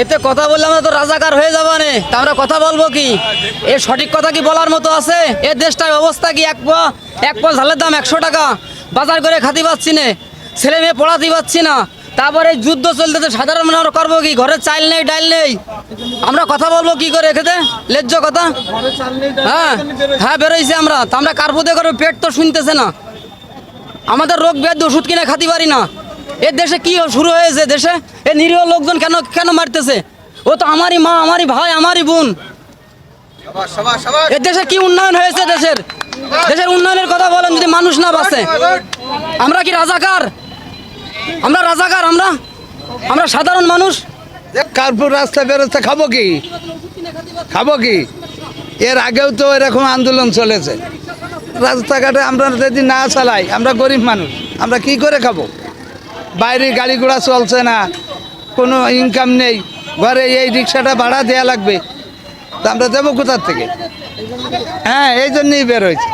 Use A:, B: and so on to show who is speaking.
A: এতে কথা বললে আমরা তো রাজাকার হয়ে যাব নে। তা আমরা কথা বলব কি? এ সঠিক কথা কি বলার মতো আছে? এ দেশটার অবস্থা কি এক পা এক পা ঝালের দাম একশো টাকা? বাজার করে খাতে পাচ্ছি না। ছেলে মেয়ে পড়াতে পাচ্ছি না। তারপরে যুদ্ধ চলতেছে, সাধারণ মানুষ আমরা করব কি? ঘরে চাল নেই, ডাল নেই। আমরা কথা বলব কি করে খেতে লেজ্জ কথা? হ্যাঁ হ্যাঁ বেরোইছি আমরা। তা আমরা কার্পুতে করে পেট তো শুনতেছে না। আমাদের রোগ ব্যাধি ওষুধ কিনে খাতে পারি না। এ দেশে কি শুরু হয়েছে দেশে? এ নিরীহ লোকজন কেন কেন মারতেছে? ও তো আমারই মা, আমারই ভাই, আমারই বোন। এ দেশে কি উন্নয়ন হয়েছে দেশের? দেশের উন্নয়নের কথা বলেন, যদি মানুষ না বাঁচে। আমরা কি রাজাকার? আমরা রাজাকার, আমরা আমরা সাধারণ মানুষ।
B: কার্পুর রাস্তা বেরোতে খাব কি? খাব কি? এর আগেও তো এরকম আন্দোলন চলেছে। রাস্তাঘাটে আমরা যদি না চালাই, আমরা গরিব মানুষ, আমরা কি করে খাব? বাইরে গাড়ি ঘোড়া চলছে না, কোনো ইনকাম নেই, ঘরে এই রিক্সাটা ভাড়া দেয়া লাগবে। তা আমরা দেবো কোথার থেকে? হ্যাঁ এই জন্যই বের হয়েছে।